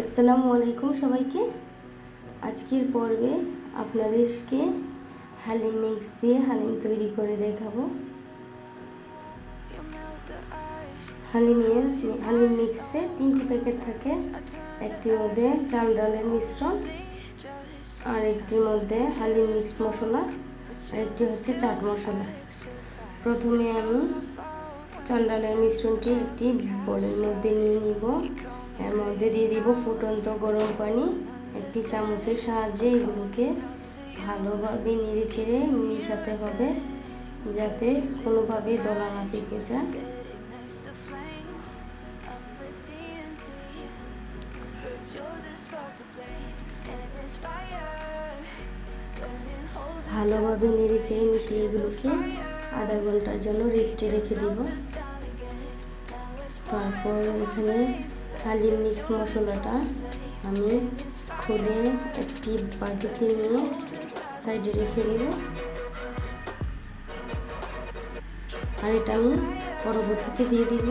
আসসালামু আলাইকুম সবাইকে। আজকের পর্বে আপনাদেরকে হালিম মিক্স দিয়ে হালিম তৈরি করে দেখাবো। হালিমের হালিম মিক্সে তিনটি প্যাকেট থাকে। একটির মধ্যে চাল ডালের মিশ্রণ আর একটির মধ্যে হালিম মিক্স মশলা আর একটি হচ্ছে চাট মশলা। প্রথমে আমি চাল ডালের মিশ্রণটি একটি বোলের মধ্যে নিয়ে নিব। এর মধ্যে দিয়ে দিব ফুটন্ত গরম পানি। একটি চামচের সাহায্যে এগুলোকে ভালোভাবে নেড়ে চেড়ে মিশাতে হবে, যাতে কোনোভাবে দলা না পেকে যায়। ভালোভাবে নেড়ে চেড়ে মিশিয়ে এগুলোকে আধা ঘণ্টার জন্য রেস্টে রেখে দিব। তারপর এখানে হালিম মিক্স মশলাটা আমি খুলে একটি বাটিতে নিয়ে সাইডে রেখে দেব। আর এটা আমি পরবর্তীতে দিয়ে দিব।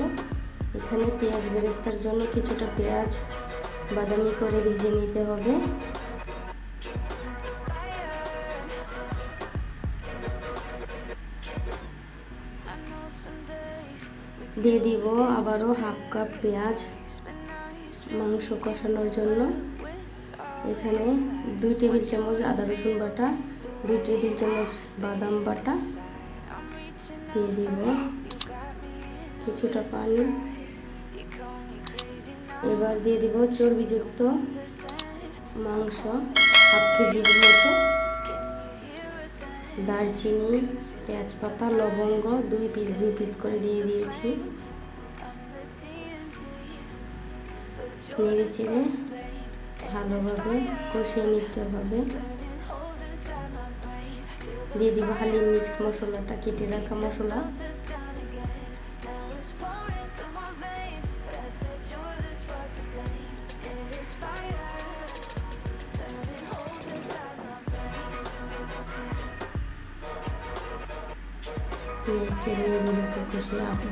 এখানে পেঁয়াজ বেরেস্তার জন্য কিছুটা পেঁয়াজ বাদামি করে ভেজে নিতে হবে। দিয়ে দিব আবারও হাফ কাপ পেঁয়াজ মাংস কষানোর জন্য। এখানে দুই টেবিল চামচ আদা রসুন বাটা, দুই টেবিল চামচ বাদাম বাটা দিয়ে দিব। কিছুটা পানি। এবার দিয়ে দিব চর্বিযুক্ত মাংস, হাফ কেজির মতো। দারচিনি, তেজপাতা, লবঙ্গ, দুই পিস দুই পিস করে দিয়ে দিয়েছি। নেড়ে চেড়ে ভালোভাবে কষিয়ে নিতে হবে। দিয়ে দিব হালিম মিক্স মশলাটা, কেটে রাখা মশলা।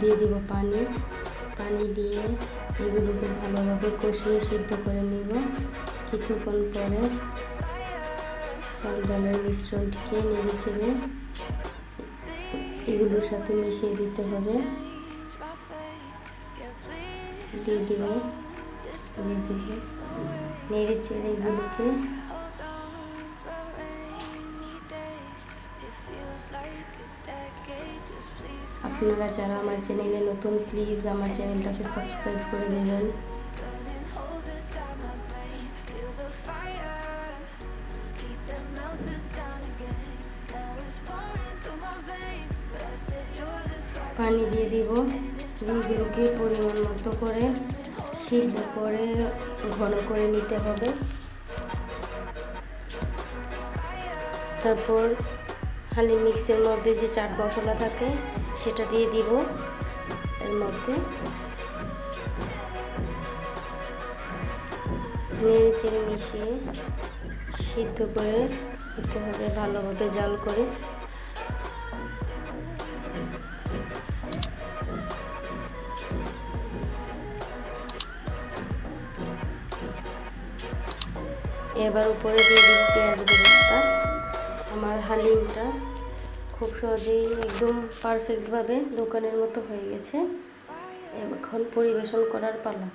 দিয়ে দিব পানি। পানি দিয়ে এগুলোকে ভালোভাবে কষিয়ে সিদ্ধ করে নিব। কিছুক্ষণ পরে চাল ডালের মিশ্রণটিকে নেড়ে চেড়ে এগুলোর সাথে মিশিয়ে দিতে হবে। নেড়ে চেড়ে এগুলোকে আপনারা যারা আমার চ্যানেলে নতুন প্লিজ আমার চ্যানেলটাকে সাবস্ক্রাইব করে দেবেন। পানি দিয়ে দিব এগুলোকে পরিমাণ মতো করে সিদ্ধ করে ঘন করে নিতে হবে। তারপর হালিম মিক্সের মধ্যে যে চাট মশলা থাকে, সেটা দিয়ে দিব এর মধ্যে। নেড়ে ছেড়ে মিশিয়ে সিদ্ধ করে দিতে হবে ভালোভাবে জাল করে। এবার উপরে দিয়ে দিব পেঁয়াজ বেরেস্তা। আমার হালিমটা খুব সহজেই একদম পারফেক্টভাবে দোকানের মতো হয়ে গেছে। এখন পরিবেশন করার পালা।